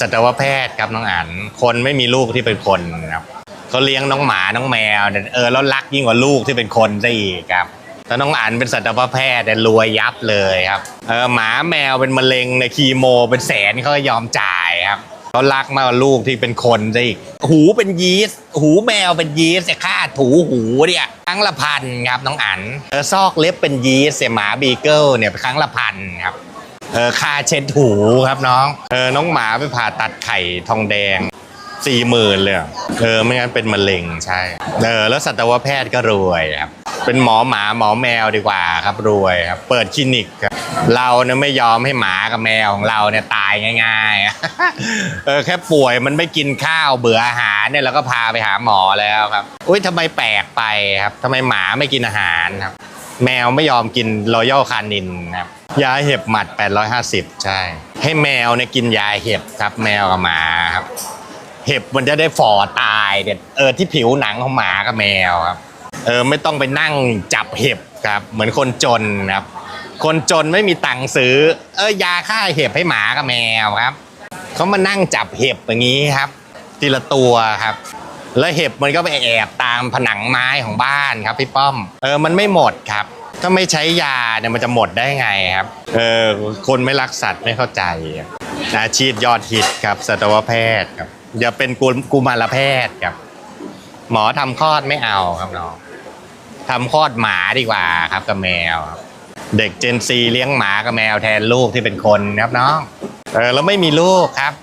สัตวแพทย์ครับน้องอันคนไม่มีลูกที่เป็นคนครับเขาเลี้ยงน้องหมาน้องแมวเนี่ยเออแล้วรักยิ่งกว่าลูกที่เป็นคนซะอีกครับแล้วน้องอันเป็นสัตวแพทย์เนี่รวยยับเลยครับเออหมาแมวเป็นมะเร็งในคีโม เป็นแสนเขาก็ยอมจ่ายครับเขารักมากกว่าลูกที่เป็นคนซะอีกหูเป็นยีสต์หูแมวเป็นยีสต์เนี่ยค่าถูหูเนี่ยครั้งละพันครับน้องอันเออซอกเล็บเป็นยีสต์เนี่ยหมาบีเกิลเนี่ยครั้งละพันครับ เออค่าเช็ดหูครับน้อง เออน้องหมาไปผ่าตัดไข่ทองแดงสี่หมื่นเลยเอเออไม่งั้นเป็นมะเร็งใช่เออแล้วสัตวแพทย์ก็รวยครับเป็นหมอหมาหมอแมวดีกว่าครับรวยครับเปิดคลินิกครับเราเนี่ยไม่ยอมให้หมากับแมวของเราเนี่ยตายง่ายๆเออแค่ป่วยมันไม่กินข้าวเบื่ออาหารเนี่ยเราก็พาไปหาหมอแล้วครับอุ้ยทำไมแปลกไปครับทำไมหมาไม่กินอาหารครับ แมวไม่ยอมกินรอยัลคานินครับ ยาเห็บหมัด 850 ใช่ ให้แมวเนี่ยกินยาเห็บครับแมวกับหมาครับ เห็บมันจะได้ฝ่อตายเด็ดเออที่ผิวหนังของหมากับแมวครับเออไม่ต้องไปนั่งจับเห็บครับ เหมือนคนจนครับ คนจนไม่มีตังค์ซื้อ เออยาฆ่าเห็บให้หมากับแมวครับเขามานั่งจับเห็บอย่างนี้ครับ ทีละตัวครับ แล้วเห็บมันก็ไปแอบตามผนังไม้ของบ้านครับพี่ป้อม เออมันไม่หมดครับ ถ้าไม่ใช้ยาเนี่ยมันจะหมดได้ไงครับ เออคนไม่รักสัตว์ไม่เข้าใจอาชีพยอดฮิตครับสัตวแพทย์ครับอย่าเป็นกุกุมารแพทย์ครับ หมอทำคลอดไม่เอาครับน้องทำคลอดหมาดีกว่าครับกับแมวครับเด็กเจนซีเลี้ยงหมากับแมวแทนลูกที่เป็นคนครับน้องเออแล้วไม่มีลูกครับ